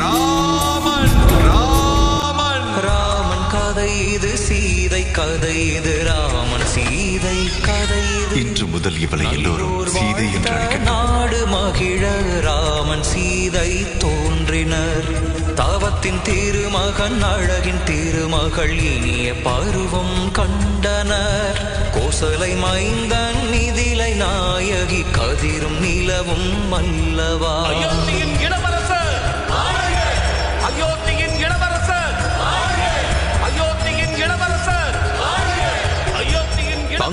ராமன் ராமன். ராமன் கதை இது சீதை கதை இது ராமன் சீதை கதை இன்று முதல் இவளை எல்லோரும் சீதை என்று நாடு மகிழ ராமன் சீதை தோன்றினர். தவத்தின் திருமகன் அழகின் திருமகள் இனிய பருவம் கண்டனர் கோசலை மைந்தன் நிதிலை நாயகி கதிரும் நிலவும் அல்லவா?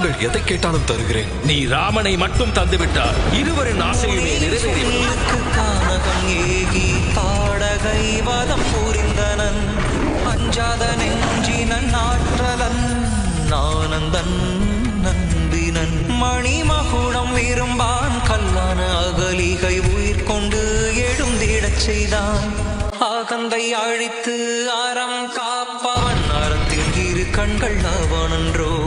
நீங்கள் எதை கேட்டாலும் தருகிறேன். நீ ராமனை மட்டும் தந்துவிட்டார் இருவரின் ஆசையுமே நிறைவேறி கானகம் ஏகி தாடகை வதம் புரிந்தனன். அஞ்சாத நெஞ்சினன் ஆற்றலன். ஆனந்தன் நம்பினன் மணிமகுடம் விரும்பான். கல்லான அகலிகை உயிர் கொண்டு எழுந்திடச் செய்தான். ஆகந்தை அழித்து அறம் காப்பவன். அறத்தில் இரு கண்கள் அவனன்றோ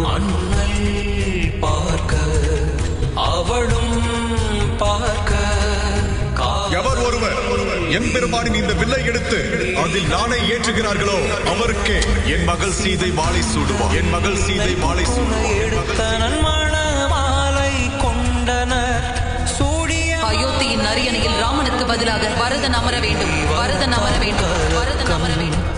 எம்பெருமானின் இந்த வில்லை எடுத்து அதில் நானே ஏற்றுகிறார்களோ? அவருக்கே என் மகள் சீதை மாலை சூடுவார் என் மகள் சீதை மாலை மாலை அயோத்தியின் அரியணையில் ராமனுக்கு பதிலாக பரதன் அமர வேண்டும். பரதன் அமர வேண்டும். பரதன் அமர வேண்டும்.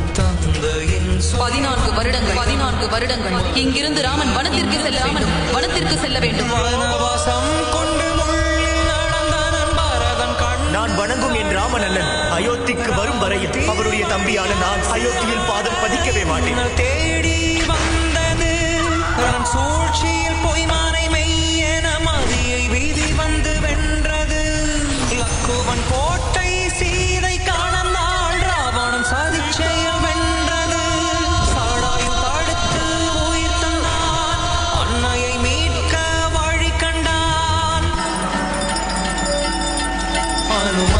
பதினான்கு வருடங்கள். பதினான்கு வருடங்கள். இங்கிருந்து ராமன் வனத்திற்கு செல்ல வேண்டும். வனத்திற்கு செல்ல வேண்டும். வாமனல்லன் அயோத்திக்கு வரும் வரையில் அவருடைய தம்பியான நான் அயோத்தியில் பாதம் பதிக்கவே மாட்டேன். தேடி வந்தது சூழ்ச்சியில் பொய்மானை மெய்யன மதியை வீதி வந்து வென்றது. லக்குவன் கோட்டை சீதை காண நாள் ராவணன் சதிச்செயம் வென்றது. சாடாய் தடுத்து உயிர் தந்தான் அன்னையை மீட்க வழி கண்டான். அனுமன்